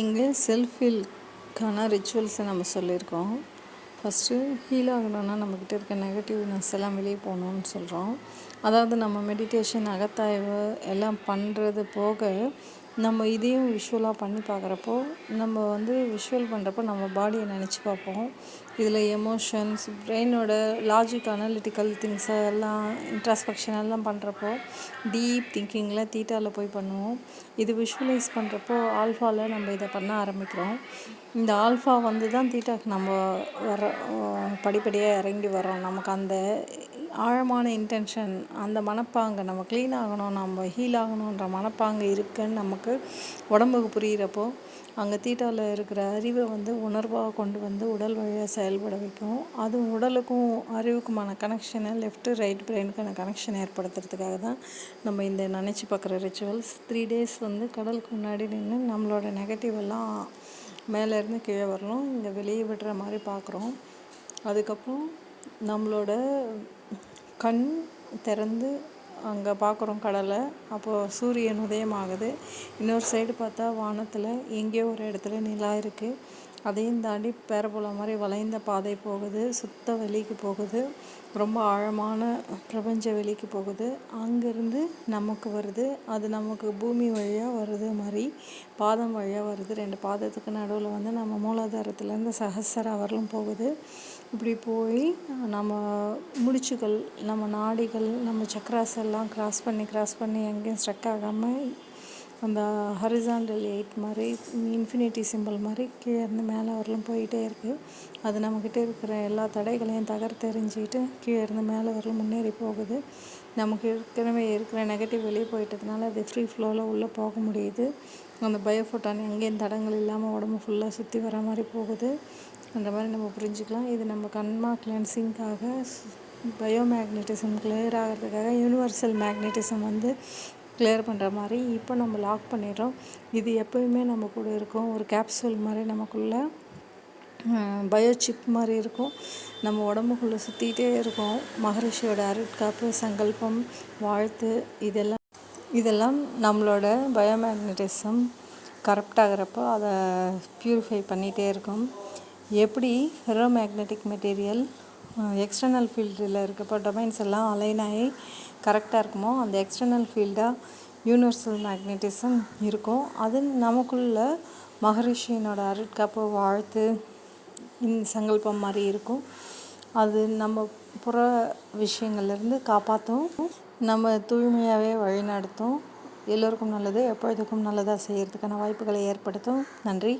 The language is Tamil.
இங்கே செல்ஃப் ஹீல்க்கான ரிச்சுவல்ஸை நம்ம சொல்லியிருக்கோம். ஃபஸ்ட்டு ஹீல் ஆகணும்னா நம்மக்கிட்ட இருக்க நெகட்டிவ்னஸ் எல்லாம் வெளியே போகணுன்னு சொல்கிறோம் அதாவது நம்ம மெடிடேஷன் அகத்தாய்வு எல்லாம் பண்ணுறது போக நம்ம இதையும் விஷுவலாக பண்ணி பார்க்குறப்போ நம்ம வந்து விஷுவல் பண்ணுறப்போ நம்ம பாடியை நினச்சி பார்ப்போம். இதில் எமோஷன்ஸ் பிரெயினோட லாஜிக் அனாலிட்டிக்கல் திங்ஸ் எல்லாம் இன்ட்ராஸ்பெக்ஷன் எல்லாம் பண்ணுறப்போ டீப் திங்கிங்கில் தீட்டாவில் போய் பண்ணுவோம். இது விஷுவலைஸ் பண்ணுறப்போ ஆல்ஃபாவில் நம்ம இதை பண்ண ஆரம்பிக்கிறோம். இந்த ஆல்ஃபா வந்து தான் தீட்டாக்கு நம்ம வர படிப்படியாக இறங்கி வரோம் நமக்கு அந்த ஆழமான இன்டென்ஷன் அந்த மனப்பாங்கு நம்ம க்ளீன் ஆகணும் நம்ம ஹீல் ஆகணுன்ற மனப்பாங்கு இருக்குன்னு நமக்கு உடம்புக்கு புரிகிறப்போ அங்கே தீட்டாவில் இருக்கிற அறிவை வந்து உணர்வாக கொண்டு வந்து உடல் வழியாக செயல்பட வைக்கும். அதுவும் உடலுக்கும் அறிவுக்குமான கனெக்ஷனை லெஃப்ட்டு ரைட் பிரெயினுக்கான கனெக்ஷன் ஏற்படுத்துறதுக்காக தான் நம்ம இந்த நினச்சி பார்க்குற ரிச்சுவல்ஸ் த்ரீ டேஸ் வந்து கடலுக்கு முன்னாடி நின்று நம்மளோட நெகட்டிவ் எல்லாம் மேலேருந்து கீழே வரணும். இங்கே வெளியே விடுற மாதிரி பார்க்குறோம். அதுக்கப்புறம் நம்மளோட கண் திறந்து அங்கே பார்க்குறோம் கடலை அப்போது சூரியன் உதயம் ஆகுது இன்னொரு சைடு பார்த்தா வானத்தில் எங்கேயோ ஒரு இடத்துல நிலா இருக்குது அதையும் தாண்டி பேரபோலா மாதிரி வளைந்த பாதை போகுது சுத்த வெளிக்கு போகுது ரொம்ப ஆழமான பிரபஞ்ச வெளிக்கு போகுது. அங்கேருந்து நமக்கு வருது அது நமக்கு பூமி வழியாக வருது மாதிரி பாதம் வழியாக வருது. ரெண்டு பாதத்துக்கு நடுவில் வந்து நம்ம மூலாதாரத்துலேருந்து சகசர வரலும் போகுது. இப்படி போய் நம்ம முடிச்சுகள் நம்ம நாடிகள் நம்ம சக்கராஸ் எல்லாம் கிராஸ் பண்ணி கிராஸ் பண்ணி எங்கேயும் ஸ்ட்ரக் ஆகாமல் அந்த ஹரிசாண்டல் எயிட் மாதிரி இன்ஃபினிட்டி சிம்பிள் மாதிரி கீழே இருந்து மேலே வரலும் போயிட்டே இருக்குது அது நம்மக்கிட்ட இருக்கிற எல்லா தடைகளையும் தகர்த்தெறிஞ்சிக்கிட்டு கீழே இருந்து மேலே வரலும் முன்னேறி போகுது. நமக்கு ஏற்கனவே இருக்கிற நெகட்டிவ் வெளியே போயிட்டதுனால அது ஃப்ரீ ஃப்ளோவில் உள்ளே போக முடியுது. அந்த பயோஃபோட்டான் எங்கேயும் தடங்கள் இல்லாமல் உடம்பு ஃபுல்லாக சுற்றி வர மாதிரி போகுது. அந்த மாதிரி நம்ம புரிஞ்சுக்கலாம். இது நம்ம கண்மா கிளென்சிங்காக பயோ மேக்னட்டிசம் கிளியர் ஆகிறதுக்காக யூனிவர்சல் மேக்னட்டிசம் வந்து கிளியர் பண்ணுற மாதிரி இப்போ நம்ம லாக் பண்ணிடுறோம். இது எப்போயுமே நம்ம கூட இருக்கும். ஒரு கேப்சூல் மாதிரி நமக்குள்ளே பயோ சிப் மாதிரி இருக்கும். நம்ம உடம்புக்குள்ளே சுற்றிக்கிட்டே இருக்கும். மகரிஷியோட அருட்காப்பு சங்கல்பம் வாழ்த்து இதெல்லாம் இதெல்லாம் நம்மளோட பயோமேக்னட்டிசம் கரெக்ட் ஆகிறப்போ அதை ப்யூரிஃபை பண்ணிகிட்டே இருக்கும். எப்படி? ஃபெரோ மேக்னெட்டிக் மெட்டீரியல் எக்ஸ்டர்னல் ஃபீல்டில் இருக்கப்போ டொமைன்ஸ் எல்லாம் அலைன் ஆகி கரெக்டாக இருக்குமோ? அந்த எக்ஸ்டர்னல் ஃபீல்டாக யூனிவர்சல் மேக்னட்டிசம் இருக்கும் அது நமக்குள்ள மகரிஷியினோட அருட்காப்பு வாழ்த்து சங்கல்பம் மாதிரி இருக்கும். அது நம்ம புற விஷயங்கள்லேருந்து காப்பாற்றும் நம்ம தூய்மையாகவே வழிநடத்தும். எல்லோருக்கும் நல்லது எப்பொழுதுக்கும் நல்லதாக செய்கிறதுக்கான வாய்ப்புகளை ஏற்படுத்தும். நன்றி.